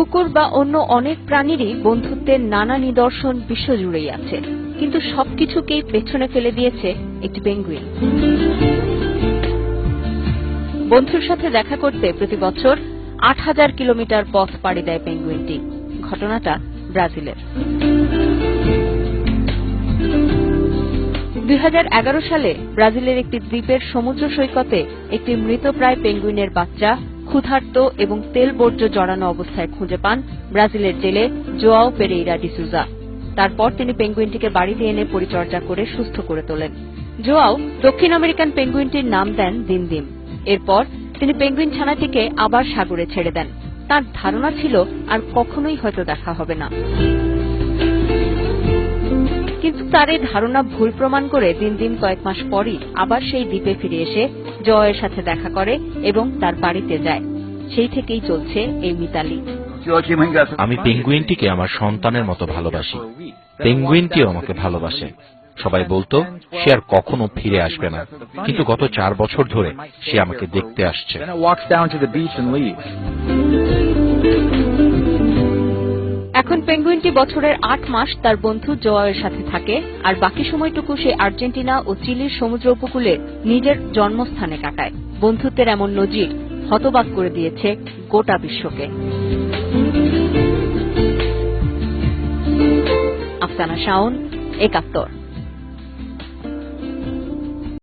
কুকুর বা অন্য অনেক প্রাণীরই বন্ধুত্বের নানা নিদর্শন বিশ্বজুড়েই আছে। কিন্তু সবকিছুকেই পেছনে ফেলে দিয়েছে একটি পেঙ্গুইন। বন্ধুর সাথে দেখা করতে প্রতি বছর আট হাজার কিলোমিটার পথ পাড়ি দেয় পেঙ্গুইনটি। ঘটনাটা ব্রাজিলের। দুই হাজার এগারো সালে ব্রাজিলের একটি দ্বীপের সমুদ্র সৈকতে একটি মৃতপ্রায় পেঙ্গুইনের বাচ্চা ক্ষুধার্ত এবং তেল বর্জ্য জড়ানো অবস্থায় খুঁজে পান ব্রাজিলের জেলে জোয়াও পেরেইরা ডিসুজা তারপর তিনি পেঙ্গুইনটিকে বাড়িতে এনে পরিচর্যা করে সুস্থ করে তোলেন। জোয়াও দক্ষিণ আমেরিকান পেঙ্গুইনটির নাম দেন দিনদিম এরপর তিনি পেঙ্গুইন ছানাটিকে আবার সাগরে ছেড়ে দেন। তার ধারণা ছিল আর কখনোই হয়তো দেখা হবে না। কিন্তু তার এই ধারণা ভুল প্রমাণ করে দিন দিন কয়েক মাস পরই আবার সেই দ্বীপে ফিরে এসে জয়ের সাথে দেখা করে এবং তার বাড়িতে যায়। সেই থেকেই চলছে এই মিতালি। আমি পেঙ্গুইনটিকে আমার সন্তানের মতো ভালোবাসি। পেঙ্গুইনটিও আমাকে ভালোবাসে। সবাই বলতো, সে আর কখনো ফিরে আসবে না। কিন্তু গত চার বছর ধরে সে আমাকে দেখতে আসছে। এখন পেঙ্গুইনটি বছরের আট মাস তার বন্ধু জোয়াওয়ের সাথে থাকে, আর বাকি সময়টুকু সে আর্জেন্টিনা ও চিলির সমুদ্র উপকূলে নিজের জন্মস্থানে কাটায়। বন্ধুত্বের এমন নজির হতবাক করে দিয়েছে গোটা বিশ্বকে। আফতানা শাওন, একাত্তর।